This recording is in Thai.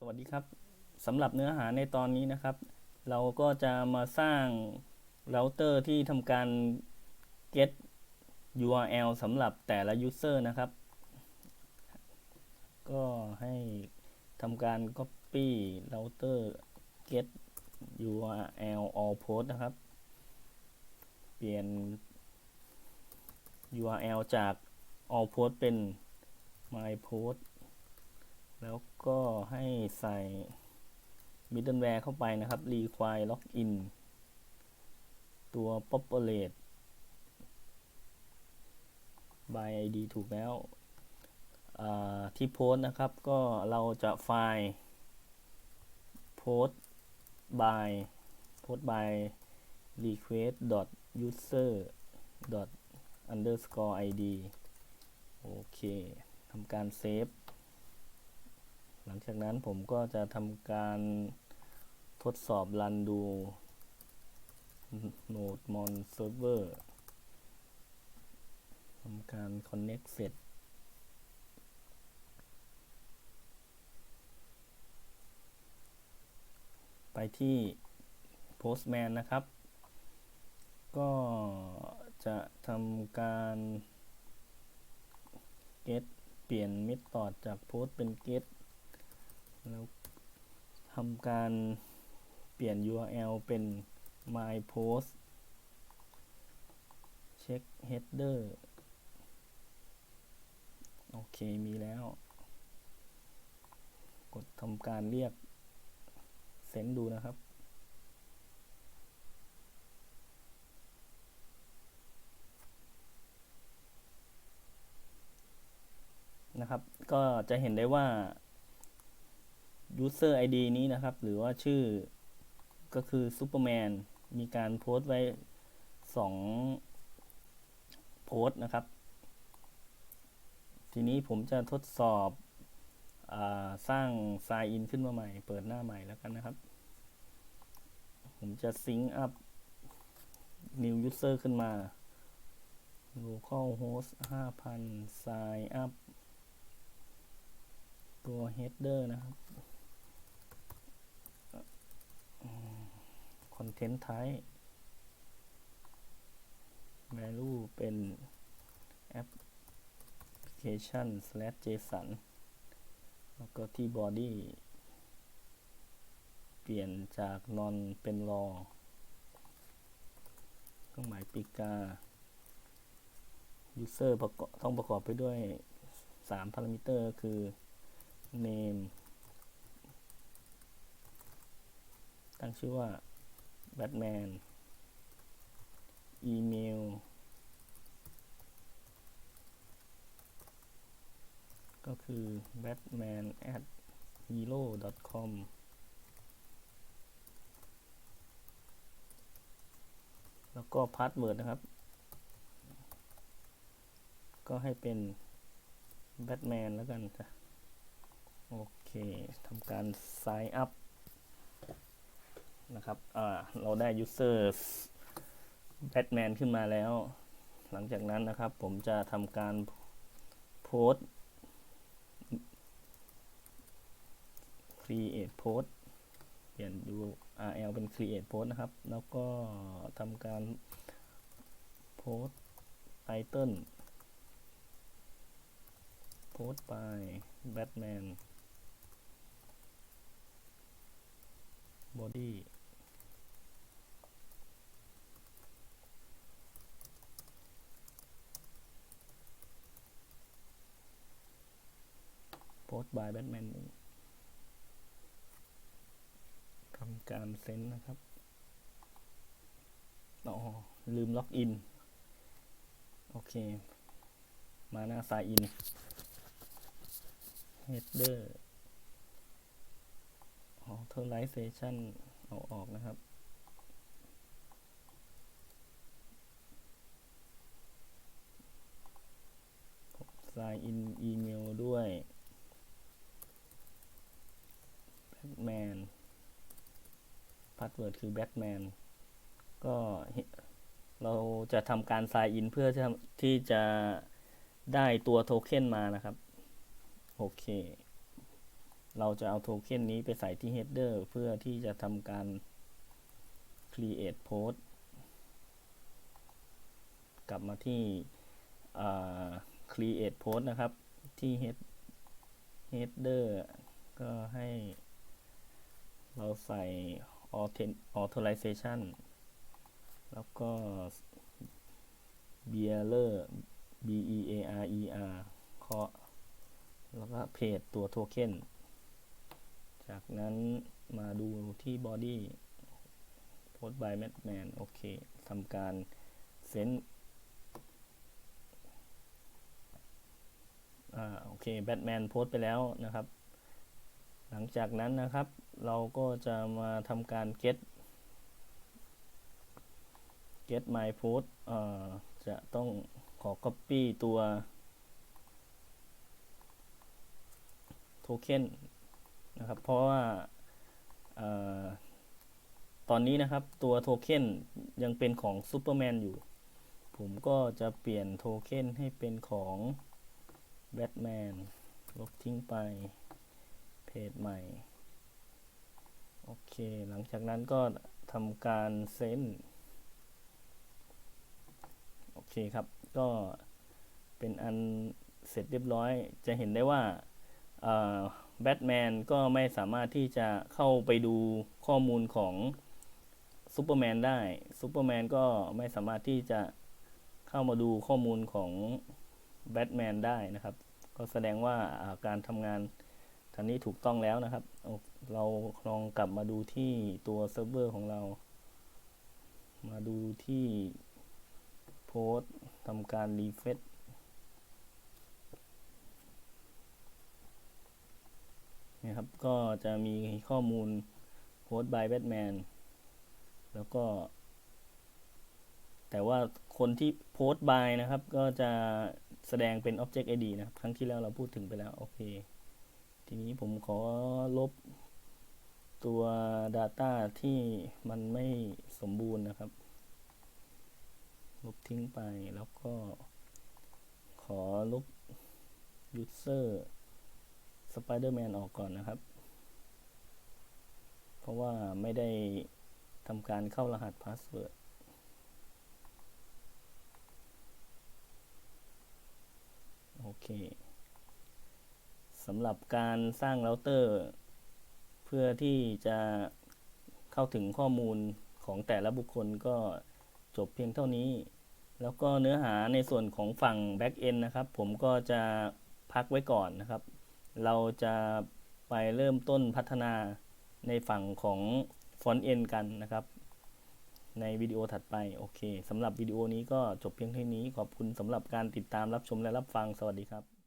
สวัสดีครับสำหรับเนื้อหาในตอนนี้นะครับ เราก็จะมาสร้างเราเตอร์ที่ทำการ get URL สำหรับแต่ละ user นะครับ ก็ให้ทำการ copy router get URL all post นะครับ เปลี่ยน URL จาก all post เป็น my post แล้วก็ให้ใส่ middleware เข้าไปนะครับ require login ตัว populate by id ถูกแล้วที่โพสต์นะครับก็เราจะไฟล์ post by post by request dot user dot underscore id โอเคทำการเซฟ หลังจากนั้นผมก็จะทำการทดสอบรันดู Node Mon Server ทำการ Connect เสร็จ ไปที่ Postman นะครับ ก็จะทำการ get เปลี่ยน method จาก post เป็น get แล้วทำการเปลี่ยน URL เป็น my post เช็ค header โอเค มีแล้ว กดทำการเรียกเซนดูนะครับ นะครับ ก็จะเห็นได้ว่า user ID นี้นะครับ หรือว่าชื่อก็คือ Superman มีการโพสต์ไว้สองโพสต์นะครับ ทีนี้ผมจะทดสอบอสร้าง sign in ขึ้นมาใหม่ เปิดหน้าใหม่แล้วกันนะครับ ผมจะ sync up new user ขึ้นมา local host 5,000 sign up ตัว header นะครับ content type value เป็น application slash json แล้วก็ที่ body เปลี่ยนจาก non เป็น raw เครื่องหมายปีกา user ประกอบต้องประกอบไปด้วย 3 พารามิเตอร์คือ name ตั้งชื่อว่า Batman อีเมลก็คือ batman at hero com แล้วก็พาสเวิร์ดนะครับ ก็ให้เป็น Batman แล้วกันจ้ะโอเคทำการ sign up นะครับเราได้ user Batman ขึ้นมาแล้ว หลังจากนั้นนะครับผมจะทำการโพส create post เปลี่ยน URL เป็น create post นะครับ แล้วก็ทำการ post title post by Batman body โพสต์ by Batman หนึ่งทำการเซ็นนะครับ อ๋อ ลืมล็อกอิน โอเค มาหน้า sign in header authorization เอาออกนะครับ sign in อีเมลด้วย Batman พาสเวิร์ดคือ Batman ก็เราจะทำการ sign in เพื่อที่จะได้ตัวโทเค็นมานะครับ โอเค เราจะเอาโทเค็นนี้ไปใส่ที่ header เพื่อที่จะทำการ create post กลับมาที่ create post นะครับ ที่ head header ก็ให้เราใส่ authorization แล้วก็ bearer b e a r e r เคาะแล้วก็เพจตัวโทเค็นจากนั้นมาดูที่ body post by madman โอเคทำการเซนอ่าโอเคแบทแมนโพสไปแล้วนะครับ หลังจากนั้นนะครับ เราก็จะมาทำการ get get my post จะต้องขอ copy ตัวโทเค็นนะครับ เพราะว่าอตอนนี้นะครับตัวโทเค็นยังเป็นของซูเปอร์แมนอยู่ ผมก็จะเปลี่ยนโทเค็นให้เป็นของแบทแมนลบทิ้งไป เพจใหม่ โอเค หลังจากนั้นก็ทำการเซนโอเคครับ ก็เป็นอันเสร็จเรียบร้อย จะเห็นได้ว่าแบทแมนก็ไม่สามารถที่จะเข้าไปดูข้อมูลของซูเปอร์แมนได้ซูเปอร์แมนก็ไม่สามารถที่จะเข้ามาดูข้อมูลของแบทแมนได้นะครับ ก็แสดงว่าการทำงาน ทันนี้ถูกต้องแล้วนะครับโอเราลองกลับมาดูที่ตัวเซิร์ฟเวอร์ของเรา มาดูที่โพสต์ทำการรีเฟซนะครับ ก็จะมีข้อมูลโพสต์ by Batman แล้วก็ แต่ว่าคนที่โพสต์ by นะครับ ก็จะแสดงเป็น Object ID นะครับ ครั้งที่แล้วเราพูดถึงไปแล้ว โอเค ทีนี้ผมขอลบตัว Data ที่มันไม่สมบูรณ์นะครับ ลบทิ้งไปแล้วก็ ขอลบ User Spider-Man ออกก่อนนะครับ เพราะว่าไม่ได้ทำการเข้ารหัส Password โอเค สำหรับการสร้างเราเตอร์ เพื่อที่จะเข้าถึงข้อมูลของแต่ละบุคคลก็จบเพียงเท่านี้ แล้วก็เนื้อหาในส่วนของฝั่ง Back End นะครับ ผมก็จะพักไว้ก่อนนะครับ เราจะไปเริ่มต้นพัฒนาในฝั่งของ Front End กันนะครับ ในวิดีโอถัดไป โอเคสำหรับวิดีโอนี้ก็จบเพียงเท่านี้ ขอบคุณสำหรับการติดตามรับชมและรับฟัง สวัสดีครับ